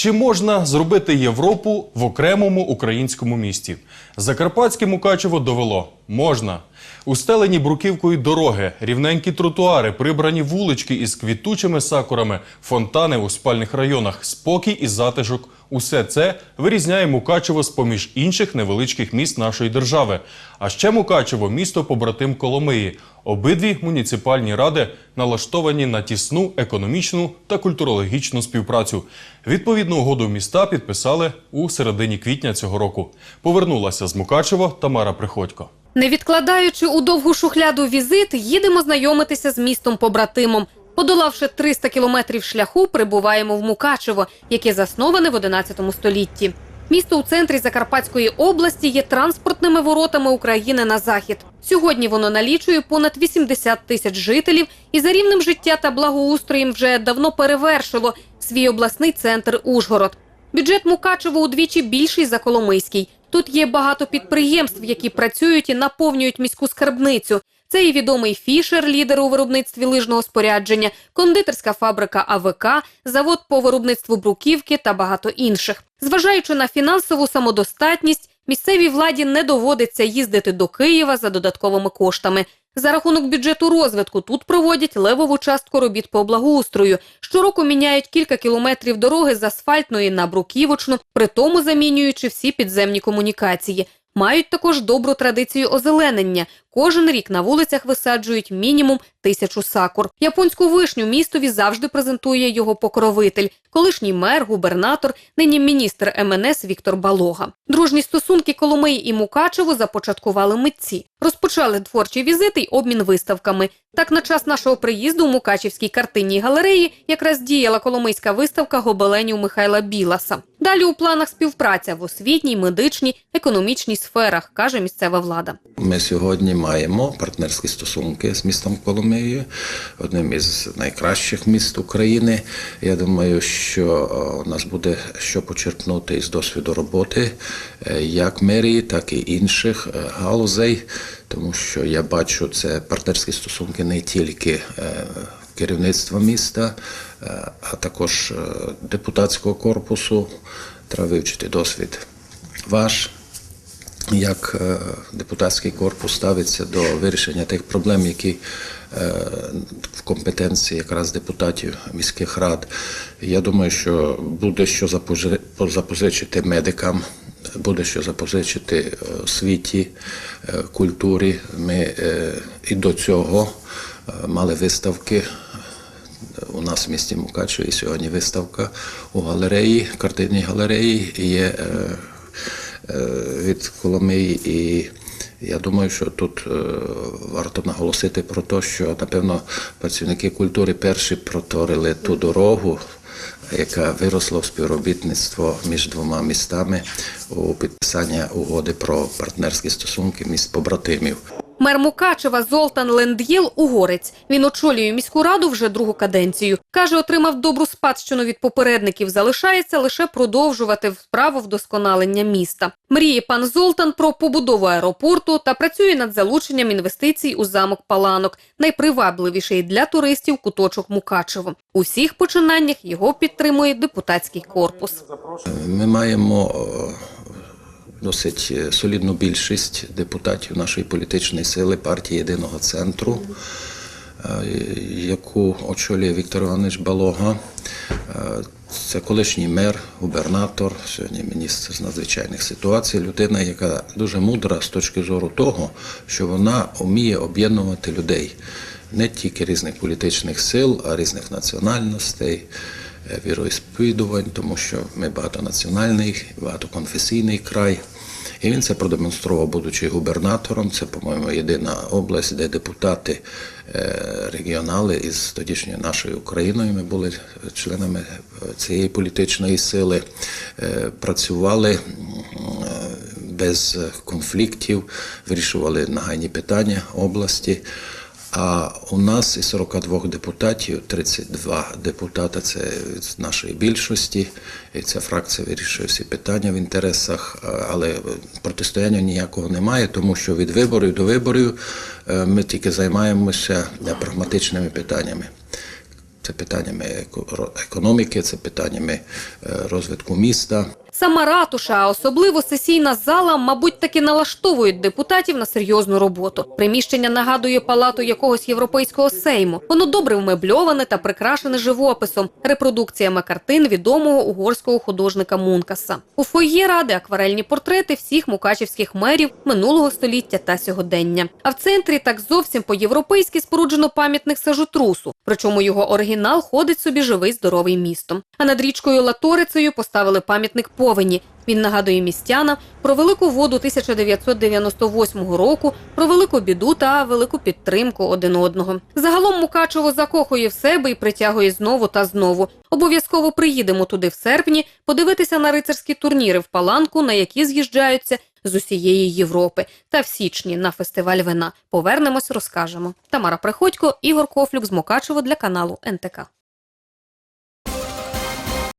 Чи можна зробити Європу в окремому українському місті? Закарпатське Мукачево довело можна. Устелені бруківкою дороги, рівненькі тротуари, прибрані вулички із квітучими сакурами, фонтани у спальних районах, спокій і затишок. Усе це вирізняє Мукачево з поміж інших невеличких міст нашої держави. А ще Мукачево місто побратим Коломиї. Обидві муніципальні ради налаштовані на тісну економічну та культурологічну співпрацю. Відповідну угоду міста підписали у середині квітня цього року. Повернулася з Мукачево Тамара Приходько. Не відкладаючи у довгу шухляду візит, їдемо знайомитися з містом побратимом. Подолавши 300 кілометрів шляху, прибуваємо в Мукачево, яке засноване в 11 столітті. Місто у центрі Закарпатської області є транспортними воротами України на захід. Сьогодні воно налічує понад 80 тисяч жителів і за рівнем життя та благоустроєм вже давно перевершило свій обласний центр Ужгород. Бюджет Мукачево удвічі більший за Коломийський. Тут є багато підприємств, які працюють і наповнюють міську скарбницю. Це і відомий Фішер, лідер у виробництві лижного спорядження, кондитерська фабрика АВК, завод по виробництву бруківки та багато інших. Зважаючи на фінансову самодостатність, місцевій владі не доводиться їздити до Києва за додатковими коштами. За рахунок бюджету розвитку тут проводять левову частку робіт по благоустрою. Щороку міняють кілька кілометрів дороги з асфальтної на бруківочну, при тому замінюючи всі підземні комунікації. Мають також добру традицію озеленення. Кожен рік на вулицях висаджують мінімум тисячу сакур. Японську вишню містові завжди презентує його покровитель, колишній мер, губернатор, нині міністр МНС Віктор Балога. Дружні стосунки Коломиї і Мукачево започаткували митці. Розпочали творчі візити й обмін виставками. Так, на час нашого приїзду у Мукачівській картинній галереї якраз діяла коломийська виставка гобеленів Михайла Біласа. Далі у планах співпраця в освітній, медичній, економічній сферах, каже місцева влада. Ми сьогодні маємо партнерські стосунки з містом Коломиєю, одним із найкращих міст України. Я думаю, що у нас буде що почерпнути із досвіду роботи е, як мерії, так і інших е, галузей, тому що я бачу це партнерські стосунки не тільки е, керівництва міста, е, а також е, депутатського корпусу. Треба вивчити досвід ваш як е, депутатський корпус ставиться до вирішення тих проблем, які е, в компетенції якраз депутатів міських рад. Я думаю, що буде що запозичити медикам, буде що запозичити е, освіті, культурі. Ми і до цього мали виставки. У нас в місті Мукачеві сьогодні виставка у галереї, картинній галереї є від Коломиї. І я думаю, що тут е, варто наголосити про те, що напевно працівники культури перші проторили ту дорогу, яка виросла в співробітництво між двома містами у підписання угоди про партнерські стосунки міст побратимів. Мер Мукачева Золтан Ленд'єл – угорець. Він очолює міську раду вже другу каденцію. Каже, отримав добру спадщину від попередників. Залишається лише продовжувати справу вдосконалення міста. Мріє пан Золтан про побудову аеропорту та працює над залученням інвестицій у замок Паланок, найпривабливіший для туристів куточок Мукачево. У всіх починаннях його підтримує депутатський корпус. Ми маємо о, досить е, солідну більшість депутатів нашої політичної сили партії Єдиного центру, е, яку очолює Віктор Іванович Балога. Е, Це колишній мер, губернатор, сьогодні міністр з надзвичайних ситуацій, людина, яка дуже мудра з точки зору того, що вона вміє об'єднувати людей не тільки різних політичних сил, а різних національностей е, віроісповідувань, тому що ми багатонаціональний, багатоконфесійний край. І він це продемонстрував, будучи губернатором. Це, по-моєму, єдина область, де депутати е, регіонали із тодішньою нашою Україною, ми були членами е, цієї політичної сили, працювали без конфліктів, вирішували нагайні питання області. А у нас із 42 депутатів 32 депутата це з нашої більшості. І ця фракція вирішує всі питання в інтересах, але протистояння ніякого немає, тому що від виборів до виборів е, ми тільки займаємося е, прагматичними питаннями. це питаннями еко- економіки, це питаннями е, розвитку міста. Сама ратуша, а особливо сесійна зала, мабуть, таки налаштовують депутатів на серйозну роботу. Приміщення нагадує палату якогось європейського сейму. Воно добре вмебльоване та прикрашене живописом, репродукціями картин відомого угорського художника Мункаса. У фойє ради акварельні портрети всіх мукачівських мерів минулого століття та сьогодення. А в центрі так зовсім по-європейськи споруджено пам'ятник сажутрусу. Причому його оригінал ходить собі живий здоровий містом. А над річкою Латорицею поставили пам'ятник повені. Він нагадує містянам про велику воду 1998 року, про велику біду та велику підтримку один одного. Загалом Мукачево закохує в себе і притягує знову та знову. Обов'язково приїдемо туди в серпні подивитися на рицарські турніри в Паланку, на які з'їжджаються з усієї Європи. Та в січні на фестиваль вина. Повернемось, розкажемо. Тамара Приходько, Ігор Кофлюк з Мукачево для каналу НТК.